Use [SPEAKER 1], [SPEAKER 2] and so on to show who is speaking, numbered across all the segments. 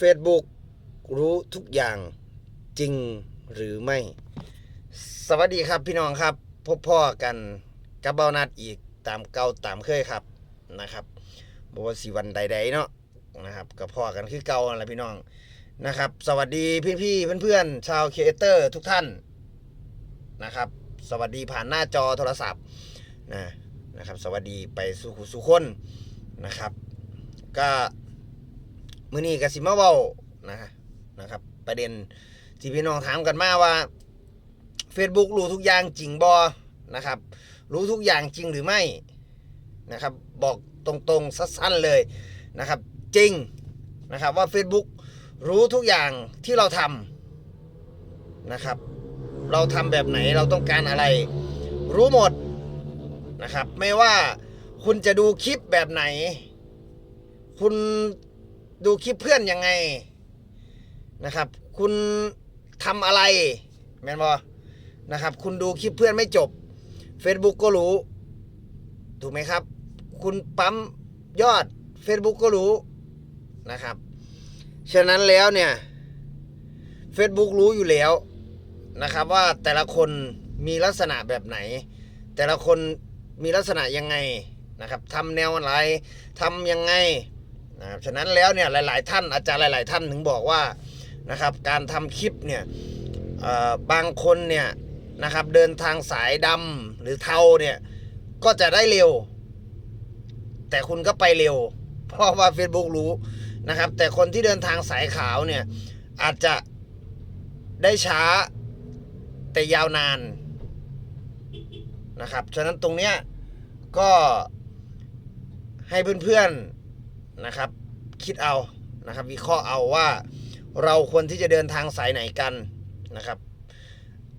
[SPEAKER 1] Facebook รู้ทุกอย่างจริงหรือไม่ สวัสดีครับพี่น้องครับ พบพ่อกันกับเบานัดอีกตามเก่าตามเคยครับนะครับบว่าสีวันใดๆเนาะนะครับกับพ่อกันคือเก่าอะไรพี่น้องนะครับ สวัสดีพี่ๆเพื่อนๆ ชาวครีเอเตอร์ทุกท่านนะครับ สวัสดีผ่านหน้าจอโทรศัพท์นะนะครับ สวัสดีไปสู่ขุสู่คนนะครับ ก็ มื้อนี้ก็สิมาเว้านะนะครับ ประเด็นที่พี่น้องถามกันมาว่า Facebook รู้ทุกอย่างจริงบอนะครับ รู้ทุกอย่างจริงหรือไม่นะครับ บอกตรงๆสั้นๆเลยนะครับ จริงนะครับว่า Facebook รู้ทุกอย่างที่เราทำนะครับ เราทำแบบไหนเราต้องการอะไร รู้หมดนะครับ ไม่ว่าคุณจะดูคลิปแบบไหน คุณ ดูคลิปเพื่อนยังไงนะครับ คุณทำอะไรแมนบอนะครับ คุณดูคลิปเพื่อนไม่จบ Facebook ก็รู้ ถูกไหมครับ คุณปั๊มยอด Facebook ก็รู้นะครับ ฉะนั้นแล้วเนี่ย Facebook รู้อยู่แล้วนะครับว่าแต่ละคนมีลักษณะแบบไหน แต่ละคนมีลักษณะยังไงนะครับทำแนวอะไรทำยังไง นะครับฉะนั้นแล้วเนี่ยหลาย ๆ ท่านอาจารย์หลาย ๆ ท่านถึงบอกว่านะครับการทำคลิปเนี่ยบางคนเนี่ยนะครับเดินทางสายดำหรือเทาเนี่ยก็จะได้เร็ว แต่คุณก็ไปเร็ว เพราะว่า Facebook รู้นะครับ แต่คนที่เดินทางสายขาวเนี่ยอาจจะได้ช้าแต่ยาวนานนะครับ ฉะนั้นตรงเนี้ยก็ให้เพื่อนๆ นะครับ คิดเอานะครับ วิเคราะห์เอาว่าเราควรที่จะเดินทางสายไหนกันนะครับ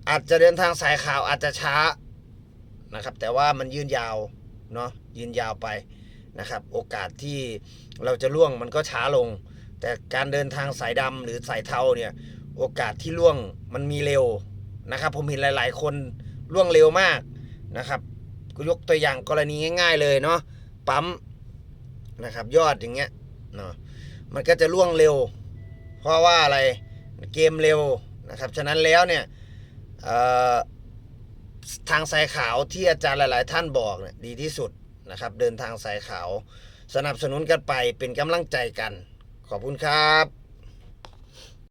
[SPEAKER 1] อาจจะเดินทางสายขาวอาจจะช้านะครับ แต่ว่ามันยืนยาวเนาะยืนยาวไปนะครับ โอกาสที่เราจะล่วงมันก็ช้าลง แต่การเดินทางสายดำหรือสายเทาเนี่ยโอกาสที่ล่วงมันมีเร็วนะครับ ผมเห็นหลาย ๆ คนล่วงเร็วมากนะครับก็ยกตัวอย่างกรณีง่าย ๆ เลยเนาะปั๊ม นะครับ ยอดอย่างเงี้ยเนาะมันก็จะล่วงเร็ว เพราะว่าอะไรเกมเร็วนะครับฉะนั้นแล้วเนี่ยทางสายขาวที่อาจารย์หลาย ๆ ท่านบอกเนี่ยดีที่สุดนะครับเดินทางสายขาว สนับสนุนกันไปเป็นกำลังใจกัน ขอบคุณครับ